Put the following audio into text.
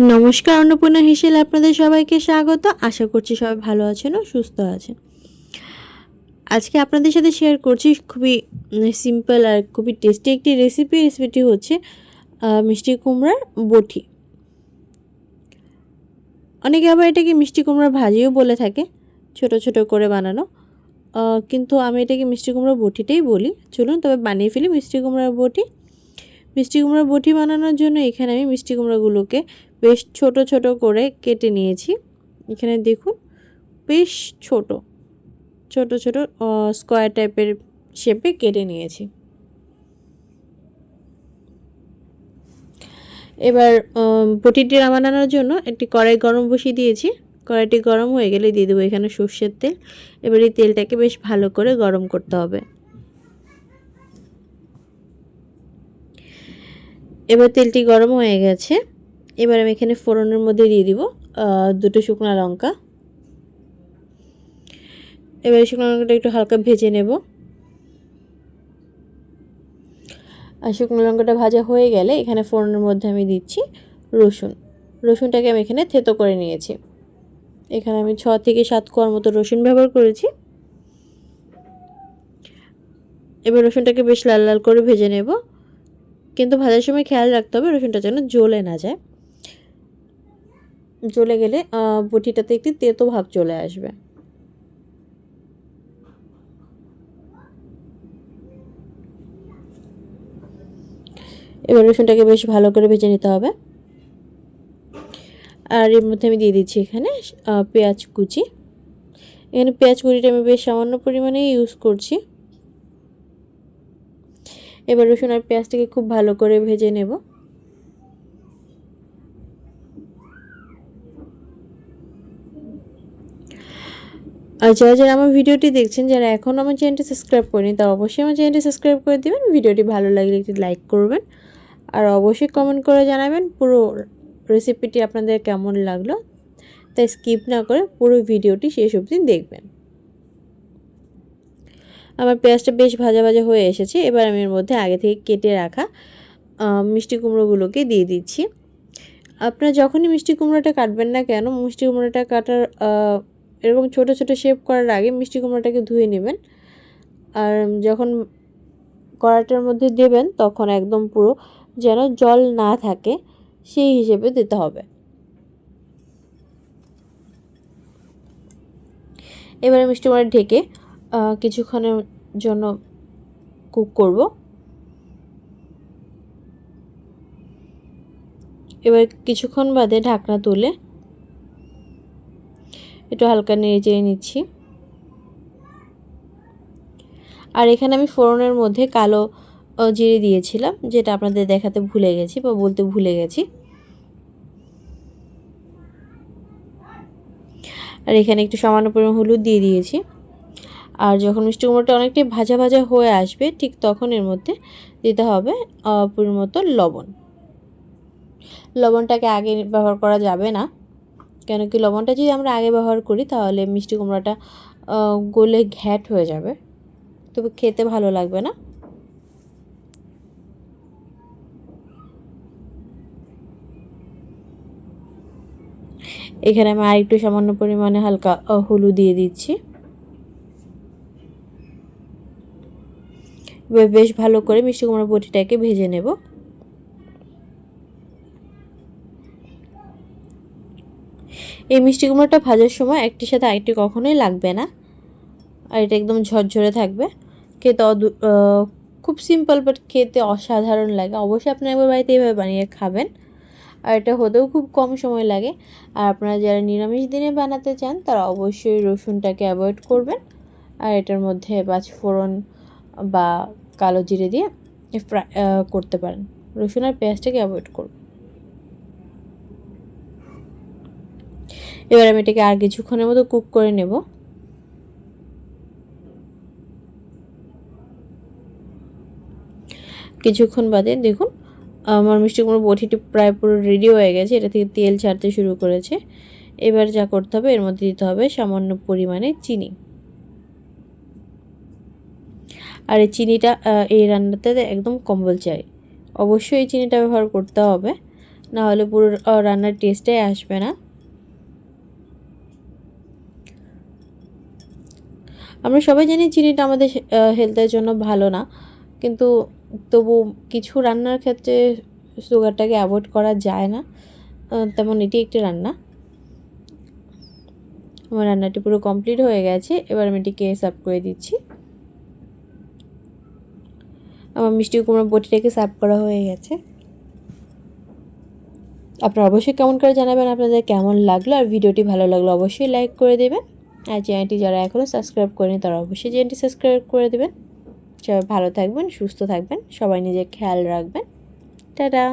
নমস্কার অন্নপূর্ণা হিসেলে আপনাদের সবাইকে স্বাগত। আশা করছি সবাই ভালো আছেন ও সুস্থ আছেন। আজকে আপনাদের সাথে শেয়ার করছি খুবই সিম্পল আর খুবই টেস্টি একটি রেসিপি রেসিপিটি হচ্ছে মিষ্টি কুমড়ার বটি। অনেকে আবার এটাকে মিষ্টি কুমড়ার ভাজিও বলে থাকে, ছোট ছোট করে বানানো। কিন্তু আমি এটাকে মিষ্টি কুমড়ার বটিটাই বলি। চলুন তবে বানিয়ে ফেলি মিষ্টি কুমড়ার বটি। মিষ্টি কুমড়ার বটি বানানোর জন্য এখানে আমি মিষ্টি কুমড়াগুলোকে বেশ ছোট ছোট করে কেটে নিয়েছি। এখানে দেখুন, বেশ ছোট ছোট ছোট স্কোয়ার টাইপের শেপে কেটে নিয়েছি। এবার বটিটি বানানোর জন্য একটি কড়াই গরম বসিয়ে দিয়েছি। কড়াইটি গরম হয়ে গেলে দিয়ে দেবো এখানে সর্ষের তেল। এবার এই তেলটাকে বেশ ভালো করে গরম করতে হবে। এবার তেলটি গরম হয়ে গেছে। এবার আমি এখানে ফোড়নের মধ্যে দিয়ে দিব দুটো শুকনো লঙ্কা। এবার শুকনো লঙ্কাটা একটু হালকা ভেজে নেব। আর শুকনো লঙ্কাটা ভাজা হয়ে গেলে এখানে ফোড়নের মধ্যে আমি দিচ্ছি রসুন। রসুনটাকে আমি এখানে থেতো করে নিয়েছি। এখানে আমি ছ থেকে সাত কোয়ার মতো রসুন ব্যবহার করেছি। এবার রসুনটাকে বেশ লাল লাল করে ভেজে নেব। কিন্তু ভাজার সময় খেয়াল রাখতে হবে রসুনটা যেন জ্বলে না যায়। জ্বলে গেলে বটিটাতে একটি তেতো ভাব চলে আসবে। এবার রসুনটাকে বেশ ভালো করে ভেজে নিতে হবে। আর এর মধ্যে আমি দিয়ে দিচ্ছি এখানে পেঁয়াজ কুচি। এখানে পেঁয়াজ কুচিটা আমি বেশ সামান্য পরিমাণে ইউজ করছি। এবার রসুন আর পেঁয়াজটাকে খুব ভালো করে ভেজে নেব। আর যারা যারা আমার ভিডিওটি দেখছেন, যারা এখন আমার চ্যানেলটি সাবস্ক্রাইব করেনি তা অবশ্যই আমার চ্যানেলটি সাবস্ক্রাইব করে দেবেন, ভিডিওটি ভালো লাগলে একটি লাইক করবেন। আর অবশ্যই কমেন্ট করে জানাবেন পুরো রেসিপিটি আপনাদের কেমন লাগল। তাই স্কিপ না করে পুরো ভিডিওটি শেষ অবধি দেখবেন। আমার পেঁয়াজটা বেশ ভাজা ভাজা হয়ে এসেছে। এবার আমি এর মধ্যে আগে থেকে কেটে রাখা মিষ্টি কুমড়োগুলোকে দিয়ে দিচ্ছি। আপনারা যখনই মিষ্টি কুমড়োটা কাটবেন না কেন, মিষ্টি কুমড়োটা কাটার এরকম ছোট ছোট শেপ করার আগে মিষ্টি কুমড়োটাকে ধুয়ে নেবেন। আর যখন কড়াটার মধ্যে দেবেন, তখন একদম পুরো যেন জল না থাকে, সেই হিসেবে দিতে হবে। এবারে মিষ্টি কুমড়া ঢেকে কিছুক্ষণের জন্য কুক করব। এবার কিছুক্ষণ বাদে ঢাকনা তুলে একটু হালকা নেড়ে চেড়ে নিচ্ছি। আর এখানে আমি ফোড়নের মধ্যে কালো জিরে দিয়েছিলাম, যেটা আপনাদের দেখাতে ভুলে গেছি বা বলতে ভুলে গেছি। আর এখানে একটু সামান্য পরিমাণ হলুদ দিয়ে দিয়েছি। আর যখন মিষ্টি কুমড়োটা অনেকটাই ভাজা ভাজা হয়ে আসবে, ঠিক তখন এর মধ্যে দিতে হবে মতো লবণ। লবণটাকে আগে ব্যবহার করা যাবে না কেন কি লবণটা যদি আমরা আগে ব্যবহার করি তাহলে মিষ্টি কুমড়োটা গলে ঘ্যাট হয়ে যাবে। তবে খেতে ভালো লাগবে না। এখানে আমি আরেকটু সামান্য পরিমাণে হালকা হলুদ দিয়ে দিচ্ছি এবার বেশ ভালো করে মিষ্টি কুমড়া বটিটাকে ভেজে নেব। এই মিষ্টি কুমড়োটা ভাজার সময় একটির সাথে আরেকটি কখনোই লাগবে না। আর এটা একদম ঝরঝরে থাকবে। খেতে খুব সিম্পল বাট খেতে অসাধারণ লাগে। অবশ্যই আপনি একবার বাড়িতে এইভাবে বানিয়ে খাবেন। আর এটা হতেও খুব কম সময় লাগে। আর আপনারা যারা নিরামিষ দিনে বানাতে চান, তারা অবশ্যই রসুনটাকে অ্যাভয়েড করবেন। আর এটার মধ্যে পাঁচ ফোড়ন বা কালো জিরে দিয়ে ফ্রাই করতে পারেন। রসুন আর পেঁয়াজটাকে অ্যাভয়েড করবেন। এবার আমি এটাকে আর কিছুক্ষণের মতো কুক করে নেব। কিছুক্ষণ বাদে দেখুন, আমার মিষ্টি কুমড়ো বটিটি প্রায় পুরো রেডি হয়ে গেছে, এটা থেকে তেল ছাড়তে শুরু করেছে। এবার যা করতে হবে, এর মধ্যে দিতে হবে সামান্য পরিমাণে চিনি। আর এই চিনিটা এই রান্নাতে একদম কম্পালসারি অবশ্যই এই চিনিটা ব্যবহার করতে হবে না হলে পুরো রান্নার টেস্টটাই আসবে না। আমরা সবাই জানি চিনিটা আমাদের হেলথের জন্য ভালো না, কিন্তু তবু কিছু রান্নার ক্ষেত্রে সুগারটাকে অ্যাভয়েড করা যায় না তেমন এটি একটি রান্না। আমার রান্নাটি পুরো কমপ্লিট হয়ে গেছে, এবার আমি এটিকে সার্ভ করে দিচ্ছি। আমার মিষ্টি কুমড়ো বটিটাকে সার্ভ করা হয়ে গেছে। আপনারা অবশ্যই কেমন করে জানাবেন আপনাদের কেমন লাগল আর ভিডিওটি ভালো লাগল অবশ্যই লাইক করে দেবেন। আর চ্যানেলটি যারা এখনও সাবস্ক্রাইব করেনি, তারা অবশ্যই চ্যানেলটি সাবস্ক্রাইব করে দেবেন। সবাই ভালো থাকবেন, সুস্থ থাকবেন, সবাই নিজের খেয়াল রাখবেন। টাটা!